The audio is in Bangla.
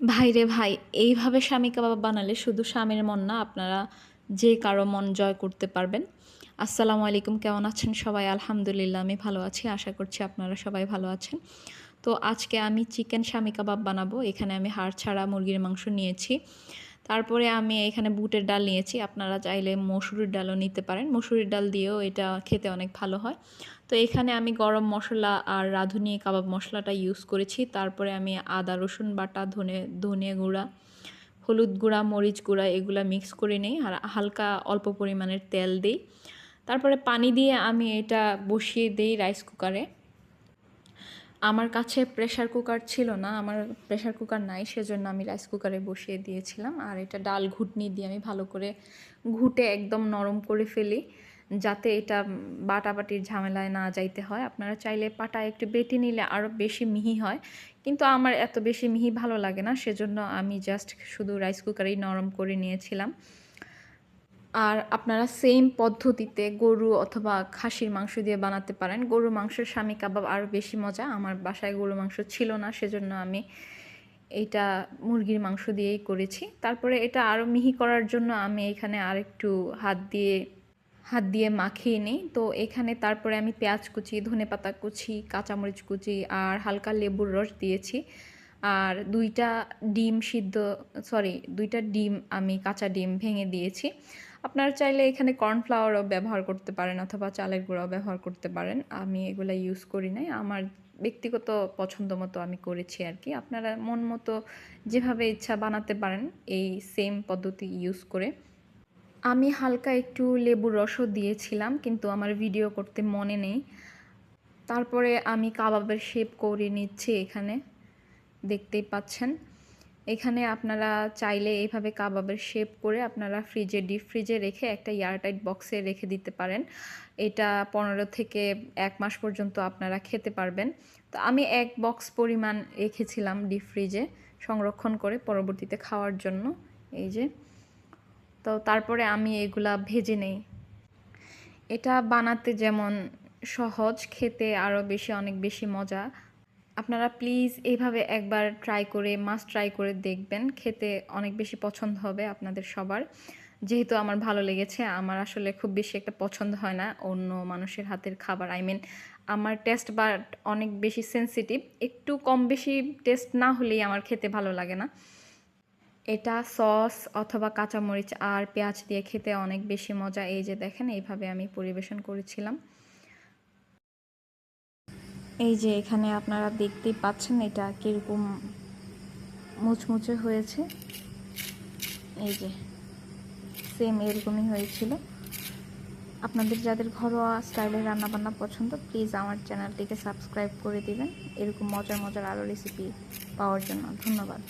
ভাই রে ভাই, এইভাবে স্বামী কাবাব বানালে শুধু স্বামীর মন না, আপনারা যে কারও মন জয় করতে পারবেন। আসসালামু আলাইকুম, কেমন আছেন সবাই? আলহামদুলিল্লাহ, আমি ভালো আছি, আশা করছি আপনারা সবাই ভালো আছেন। তো আজকে আমি চিকেন স্বামী কাবাব বানাবো, এখানে আমি হাড় ছাড়া মুরগির মাংস নিয়েছি। তারপরে আমি এখানে বুটের ডাল নিয়েছি। আপনারা চাইলে মসুরির ডালও নিতে পারেন। মসুরির ডাল দিয়েও এটা খেতে অনেক ভালো হয়। তো এখানে আমি গরম মশলা আর রাঁধুনি কাবাব মশলাটা ইউজ করেছি। তারপরে আমি আদা, রসুন বাটা, ধনে ধনে গুঁড়া, হলুদ গুঁড়া, মরিচ গুঁড়া এগুলো মিক্স করে নিই আর হালকা অল্প পরিমাণের তেল দিই। তারপরে পানি দিয়ে আমি এটা বসিয়ে দিই রাইস কুকারে আমার কাছে প্রেশার কুকার ছিল না, আমার প্রেশার কুকার নাই, সেজন্য আমি রাইস কুকারে বসিয়ে দিয়েছিলাম। আর এটা ডাল ঘুটনি দিয়ে আমি ভালো করে ঘুটে একদম নরম করে ফেলি, যাতে এটা বাটাবাটির ঝামেলায় না যাইতে হয়। আপনারা চাইলে পাটা একটু বেটে নিলে আরও বেশি মিহি হয়, কিন্তু আমার এত বেশি মিহি ভালো লাগে না, সেজন্য আমি জাস্ট শুধু রাইস কুকারেই নরম করে নিয়েছিলাম। আর আপনারা সেম পদ্ধতিতে গরু অথবা খাসির মাংস দিয়ে বানাতে পারেন। গরু মাংসের স্বামী কাবাব আরও বেশি মজা। আমার বাসায় গরু মাংস ছিল না, সেজন্য আমি এইটা মুরগির মাংস দিয়েই করেছি। তারপরে এটা আরও মিহি করার জন্য আমি এখানে আরেকটু হাত দিয়ে হাত দিয়ে মাখিয়ে নিই। তো এখানে তারপরে আমি পেঁয়াজ কুচি, ধনে পাতা কুচি, কাঁচামরিচ কুচি আর হালকা লেবুর রস দিয়েছি। আর দুইটা ডিম সিদ্ধ সরি দুইটা ডিম আমি কাঁচা ডিম ভেঙে দিয়েছি। আপনারা চাইলে এখানে কর্নফ্লাওয়ারও ব্যবহার করতে পারেন অথবা চালের গুঁড়াও ব্যবহার করতে পারেন। আমি এগুলো ইউজ করি নাই। আমার ব্যক্তিগত পছন্দ মতো আমি করেছি আর কি। আপনারা মন মতো যেভাবে ইচ্ছা বানাতে পারেন, এই সেম পদ্ধতি ইউজ করে। আমি হালকা একটু লেবুর রসও দিয়েছিলাম, কিন্তু আমার ভিডিও করতে মনে নেই। তারপরে আমি কাবাবের শেপ করে নিচ্ছি এখানে। দেখতেই পাচ্ছেন। এখানে আপনারা চাইলে এইভাবে কাবাবের শেপ করে আপনারা ফ্রিজে ডিপ ফ্রিজে রেখে একটা এয়ারটাইট বক্সে রেখে দিতে পারেন। এটা পনেরো থেকে এক মাস পর্যন্ত আপনারা খেতে পারবেন। তো আমি এক বক্স পরিমাণ রেখেছিলাম ডিপ ফ্রিজে সংরক্ষণ করে পরবর্তীতে খাওয়ার জন্য। এই যে। তো তারপরে আমি এগুলা ভেজে নেই। এটা বানাতে যেমন সহজ, খেতে আরও বেশি, অনেক বেশি মজা। আপনারা প্লিজ এইভাবে একবার ট্রাই করে মাস্ট ট্রাই করে দেখবেন। খেতে অনেক বেশি পছন্দ হবে আপনাদের সবার। যেহেতু আমার ভালো লেগেছে, আমার আসলে খুব বেশি একটা পছন্দ হয় না অন্য মানুষের হাতের খাবার। আই মিন আমার টেস্ট বাট অনেক বেশি সেন্সিটিভ একটু কম বেশি টেস্ট না হলেই আমার খেতে ভালো লাগে না। এটা সস অথবা কাঁচামরিচ আর পেঁয়াজ দিয়ে খেতে অনেক বেশি মজা। এই যে দেখেন, এইভাবে আমি পরিবেশন করেছিলাম। এই যে এখানে আপনারা দেখতেই পাচ্ছেন এটা কীরকম মুচমুচে হয়েছে। এই যে সেম এরকমই হয়েছিল। আপনাদের যাদের ঘরোয়া স্টাইলে রান্নাবান্না পছন্দ প্লিজ আমার চ্যানেলটিকে সাবস্ক্রাইব করে দিবেন। এরকম মজার মজার আরও রেসিপি পাওয়ার জন্য ধন্যবাদ।